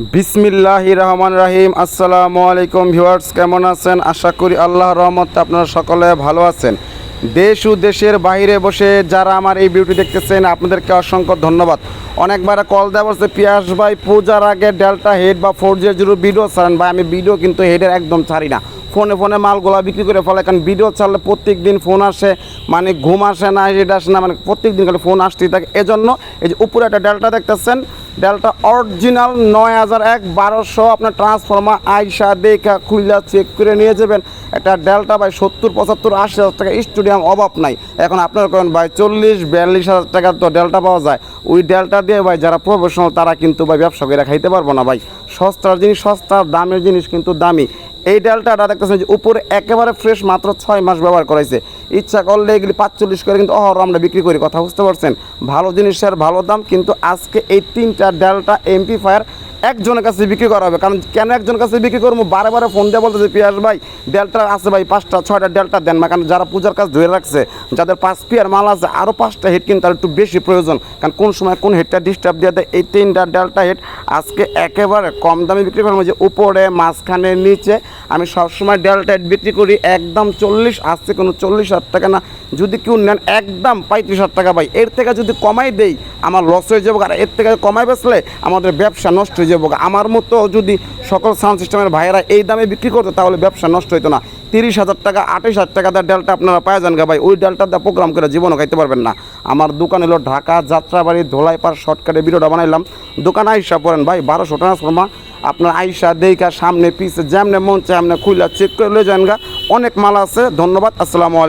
বিসমিল্লাহ রহমান রাহিম আসসালামু আলাইকুম ভিউয়ার্স, কেমন আছেন? আশা করি আল্লাহ রহমতে আপনারা সকলে ভালো আছেন। দেশ ও দেশের বাইরে বসে যারা আমার এই বিউটি দেখতেছেন, আপনাদেরকে অসংখ্য ধন্যবাদ। অনেকবার কল দেওয়া বলছে পিয়াস ভাই, পূজার আগে ডেল্টা হেড বা ফোর জিরো জিরো ভিডিও ছাড়েন। ভাই, আমি ভিডিও কিন্তু হেডের একদম ছাড়ি না। ফোনে ফোনে মালগুলা বিক্রি করে ফলে, কারণ ভিডিও ছাড়লে প্রত্যেক দিন ফোন আসে মানে ঘুম আসে না হেড আসে না মানে প্রত্যেক দিন খালি ফোন আসতেই থাকে। এজন্য এই যে উপরে একটা ডেল্টা দেখতেছেন ডেল্টা অরিজিনাল নয় হাজার এক, বারোশো। আপনার ট্রান্সফর্মার আইসা দেখা খুইলা চেক করে নিয়ে যাবেন। একটা ডেলটা ভাই সত্তর, পঁচাত্তর, আশি হাজার টাকা স্টুডিয়াম অভাব নাই। এখন আপনার করেন ভাই চল্লিশ, বিয়াল্লিশ হাজার টাকার তো ডেলটা পাওয়া যায়। ওই ডেলটা দিয়ে ভাই যারা প্রফেশনাল তারা কিন্তু ভাই ব্যবসা করে খাইতে পারব না ভাই। সস্তার জিনিস সস্তার দামের জিনিস কিন্তু দামি। এই ডালটা দেখতেছেন যে উপরে একেবারে ফ্রেশ মাত্র ছয় মাস ব্যবহার করাইছে। ইচ্ছা করলে এগুলি পাঁচচল্লিশ করে কিন্তু অহর আমরা বিক্রি করি, কথা বুঝতে পারছেন? ভালো জিনিসের ভালো দাম, কিন্তু আজকে এই তিনটা ডালটা এমপি ফায়ার একজনের কাছে বিক্রি করা হবে। কারণ কেন একজনের কাছে বিক্রি করব? বারে বারে ফোন দিয়ে বলতেছে, পিয়াস ভাই ডেলটা আছে ভাই, পাঁচটা, ছয়টা ডেলটা দেন না। কারণ যারা পূজার কাজ ধরে রাখছে, যাদের পাঁচ পিয়ার মাল আছে আরও পাঁচটা হেড কিন্তু তার একটু বেশি প্রয়োজন। কারণ কোন সময় কোন হেডটা ডিস্টার্ব দিয়ে দেয়, এই তিনটা ডেলটা হেড আজকে একেবারে কম দামে বিক্রি করব যে উপরে, মাঝখানে, নিচে আমি সবসময় ডেলটা হেড বিক্রি করি, একদম চল্লিশ, আজকে কোনো চল্লিশ হাজার টাকা না। যদি কেউ নেন, একদম পঁয়ত্রিশ হাজার টাকা পাই এর থেকে যদি কমাই দেই, আমার লস হয়ে যাব। আর এর থেকে কমাই বেচলে আমাদের ব্যবসা নষ্ট হয়ে যাব। আমার মতো যদি সকল সাউন্ড সিস্টেমের ভাইয়েরা এই দামে বিক্রি করতো, তাহলে ব্যবসা নষ্ট হতো না। তিরিশ হাজার টাকা, আঠাশ হাজার টাকা দেওয়ার ডালটা আপনারা পাওয়া যান গা ভাই। ওই ডালটা দিয়ে প্রোগ্রাম করে জীবনও খাইতে পারবেন না। আমার দোকান হলো ঢাকা, যাত্রাবাড়ি, ধোলাইপাড়, শর্টকাটে ভিডিওটা বানাইলাম। দোকানে আইসা করেন ভাই, বারোশো ট্রান্সফর্মা আপনার আইসা দেইকা সামনে, পিছে যেমনে মন চায়, আপনি খুইলা চেক করে লয়ে যান গা। অনেক মাল আছে, ধন্যবাদ, আসসালামু আলাইকুম।